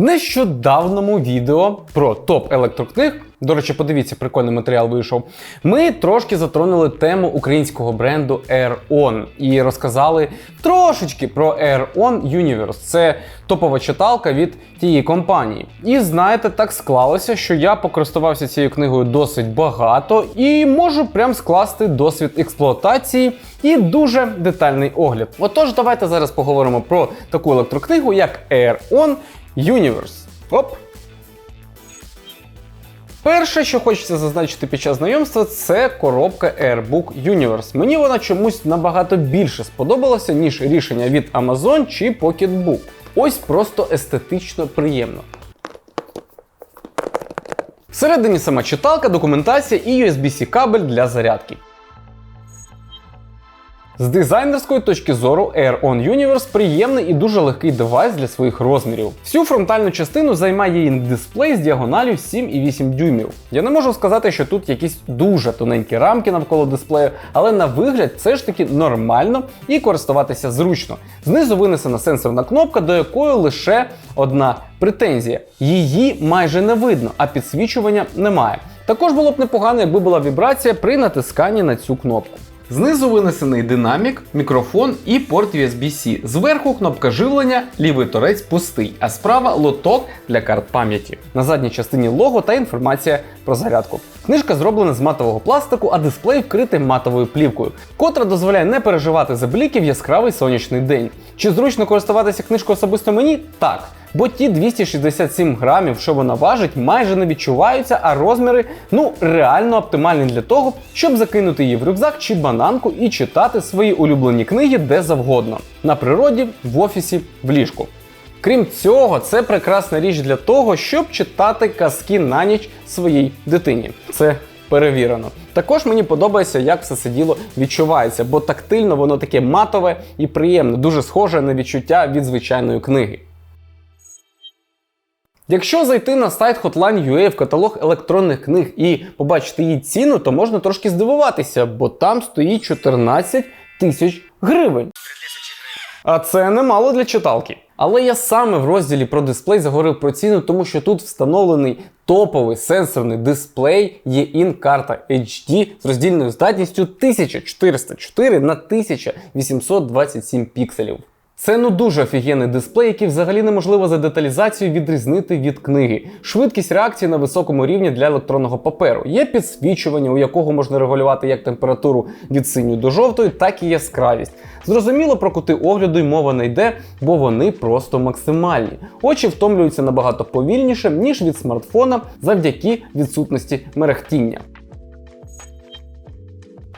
В нещодавному відео про топ електрокниг, до речі, подивіться, прикольний матеріал вийшов. Ми трошки затронули тему українського бренду AirOn і розказали трошечки про AirOn Universe. Це топова читалка від тієї компанії. І знаєте, так склалося, що я покористувався цією книгою досить багато і можу прям скласти досвід експлуатації і дуже детальний огляд. Отож, давайте зараз поговоримо про таку електрокнигу, як AirOn Universe. Оп! Перше, що хочеться зазначити під час знайомства, це коробка AirBook Universe. Мені вона чомусь набагато більше сподобалася, ніж рішення від Amazon чи Pocketbook. Ось просто естетично приємно. Всередині сама читалка, документація і USB-C кабель для зарядки. З дизайнерської точки зору AirOn Universe приємний і дуже легкий девайс для своїх розмірів. Всю фронтальну частину займає її дисплей з діагоналю 7,8 дюймів. Я не можу сказати, що тут якісь дуже тоненькі рамки навколо дисплею, але на вигляд це ж таки нормально і користуватися зручно. Знизу винесена сенсорна кнопка, до якої лише одна претензія. Її майже не видно, а підсвічування немає. Також було б непогано, якби була вібрація при натисканні на цю кнопку. Знизу винесений динамік, мікрофон і порт USB-C. Зверху кнопка живлення, лівий торець пустий, а справа лоток для карт пам'яті. На задній частині лого та інформація про зарядку. Книжка зроблена з матового пластику, а дисплей вкритий матовою плівкою, котра дозволяє не переживати за бліки в яскравий сонячний день. Чи зручно користуватися книжкою особисто мені? Так. Бо ті 267 грамів, що вона важить, майже не відчуваються, а розміри ну реально оптимальні для того, щоб закинути її в рюкзак чи бананку і читати свої улюблені книги де завгодно на природі, в офісі, в ліжку. Крім цього, це прекрасна річ для того, щоб читати казки на ніч своїй дитині. Це перевірено. Також мені подобається, як все це діло відчувається, бо тактильно воно таке матове і приємне, дуже схоже на відчуття від звичайної книги. Якщо зайти на сайт Hotline.ua в каталог електронних книг і побачити її ціну, то можна трошки здивуватися, бо там стоїть 14 тисяч гривень. А це немало для читалки. Але я саме в розділі про дисплей заговорив про ціну, тому що тут встановлений топовий сенсорний дисплей E-IN карта HD з роздільною здатністю 1404 на 1827 пікселів. Це ну дуже офігенний дисплей, який взагалі неможливо за деталізацією відрізнити від книги. Швидкість реакції на високому рівні для електронного паперу. Є підсвічування, у якого можна регулювати як температуру від синьої до жовтої, так і яскравість. Зрозуміло, про кути огляду й мова не йде, бо вони просто максимальні. Очі втомлюються набагато повільніше, ніж від смартфона завдяки відсутності мерехтіння.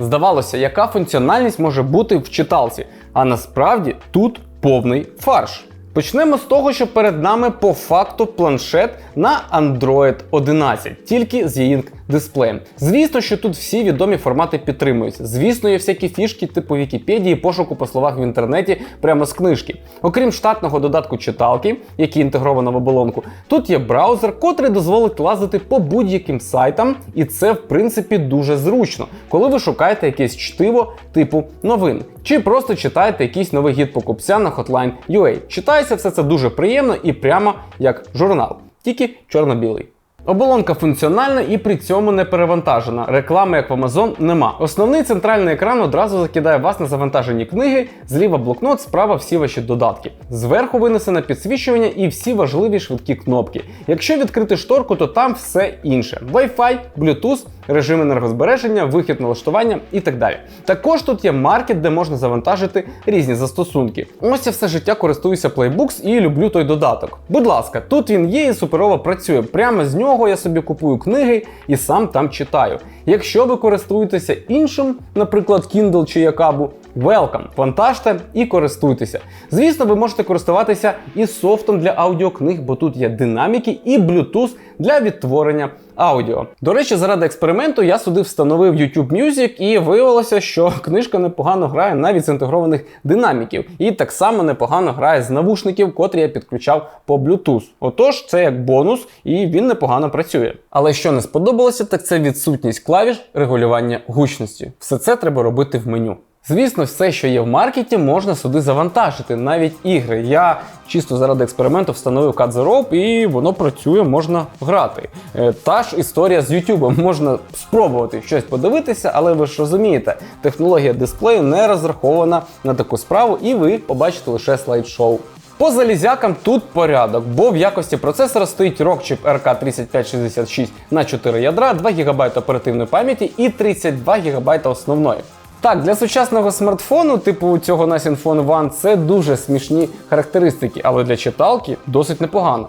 Здавалося, яка функціональність може бути в читалці, а насправді тут повний фарш. Почнемо з того, що перед нами по факту планшет на Android 11, тільки з e дисплеєм. Звісно, що тут всі відомі формати підтримуються. Звісно, є всякі фішки типу Вікіпедії, пошуку по словах в інтернеті прямо з книжки. Окрім штатного додатку читалки, який інтегровано в оболонку, тут є браузер, котрий дозволить лазити по будь-яким сайтам, і це в принципі дуже зручно, коли ви шукаєте якесь чтиво типу новин. Чи просто читаєте якийсь новий гід покупця на Hotline.ua. Читається все це дуже приємно і прямо як журнал, тільки чорно-білий. Оболонка функціональна і при цьому не перевантажена. Реклами, як в Amazon, нема. Основний центральний екран одразу закидає вас на завантажені книги, зліва блокнот, справа всі ваші додатки. Зверху винесене підсвічування і всі важливі швидкі кнопки. Якщо відкрити шторку, то там все інше: Wi-Fi, Bluetooth, режим енергозбереження, вихід налаштування і так далі. Також тут є маркет, де можна завантажити різні застосунки. Ось я все життя користуюся Playbooks і люблю той додаток. Будь ласка, тут він є і суперово працює. Прямо з нього я собі купую книги і сам там читаю. Якщо ви користуєтеся іншим, наприклад, Kindle чи Якабу, welcome, вантажте і користуйтеся. Звісно, ви можете користуватися і софтом для аудіокниг, бо тут є динаміки і Bluetooth для відтворення аудіо. До речі, заради експерименту я сюди встановив YouTube Music і виявилося, що книжка непогано грає навіть з інтегрованих динаміків, і так само непогано грає з навушників, котрі я підключав по Bluetooth. Отож, це як бонус, і він непогано працює. Але що не сподобалося, так це відсутність клавіш регулювання гучності. Все це треба робити в меню. Звісно, все, що є в маркеті, можна сюди завантажити, навіть ігри. Я чисто заради експерименту встановив Rope і воно працює, можна грати. Е, Та ж історія з YouTube. Можна спробувати щось подивитися, але ви ж розумієте, технологія дисплею не розрахована на таку справу, і ви побачите лише слайд-шоу. По залізякам тут порядок, бо в якості процесора стоїть Rockchip RK3566 на 4 ядра, 2 ГБ оперативної пам'яті і 32 ГБ основної. Так, для сучасного смартфону, типу цього Nothing Phone One, це дуже смішні характеристики, але для читалки досить непогано.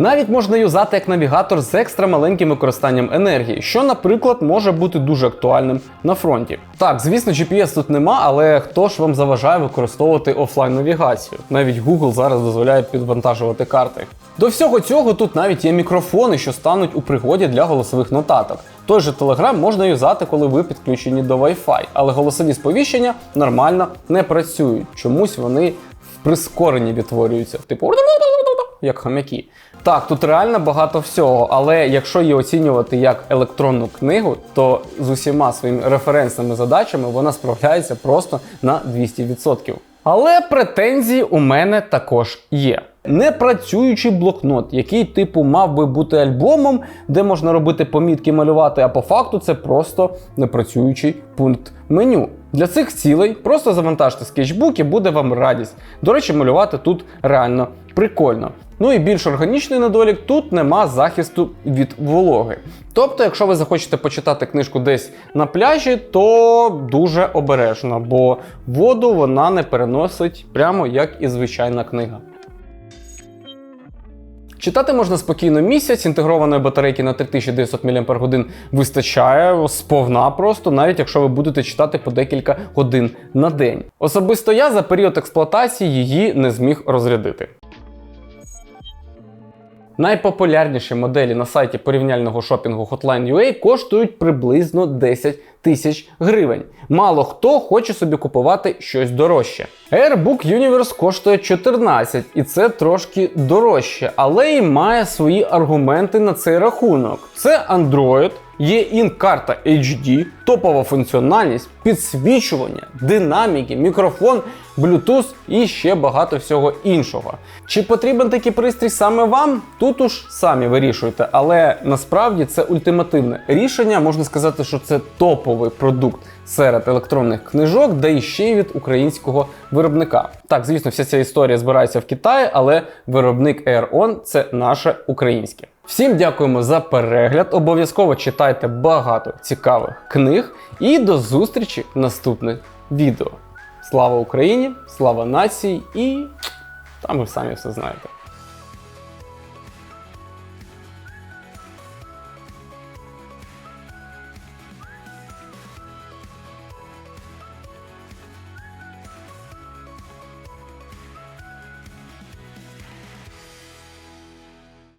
Навіть можна юзати як навігатор з екстра маленьким використанням енергії, що, наприклад, може бути дуже актуальним на фронті. Так, звісно, GPS тут нема, але хто ж вам заважає використовувати офлайн навігацію? Навіть Google зараз дозволяє підвантажувати карти. До всього цього тут навіть є мікрофони, що стануть у пригоді для голосових нотаток. Той же Telegram можна юзати, коли ви підключені до Wi-Fi, але голосові сповіщення нормально не працюють. Чомусь вони в прискоренні відтворюються, типу як хомяки. Так, тут реально багато всього, але якщо її оцінювати як електронну книгу, то з усіма своїми референсними задачами вона справляється просто на 200%. Але претензії у мене також є. Непрацюючий блокнот, який типу мав би бути альбомом, де можна робити помітки, малювати, а по факту це просто непрацюючий пункт меню. Для цих цілей просто завантажте скетчбук і буде вам радість. До речі, малювати тут реально прикольно. Ну і більш органічний недолік, тут нема захисту від вологи. Тобто, якщо ви захочете почитати книжку десь на пляжі, то дуже обережно, бо воду вона не переносить прямо як і звичайна книга. Читати можна спокійно місяць, інтегрованої батарейки на 3900 мАч вистачає сповна просто, навіть якщо ви будете читати по декілька годин на день. Особисто я за період експлуатації її не зміг розрядити. Найпопулярніші моделі на сайті порівняльного шопінгу Hotline.ua коштують приблизно 10 тисяч гривень. Мало хто хоче собі купувати щось дорожче. Airbook Universe коштує 14, і це трошки дорожче, але і має свої аргументи на цей рахунок. Це Android. Є ін-карта HD, топова функціональність, підсвічування, динаміки, мікрофон, Bluetooth і ще багато всього іншого. Чи потрібен такий пристрій саме вам? Тут уж самі вирішуйте, але насправді це ультимативне рішення. Можна сказати, що це топовий продукт серед електронних книжок, де і ще й від українського виробника. Так, звісно, вся ця історія збирається в Китаї, але виробник AirOn це наше українське. Всім дякуємо за перегляд. Обов'язково читайте багато цікавих книг і до зустрічі в наступних відео. Слава Україні, слава нації і там ви самі все знаєте.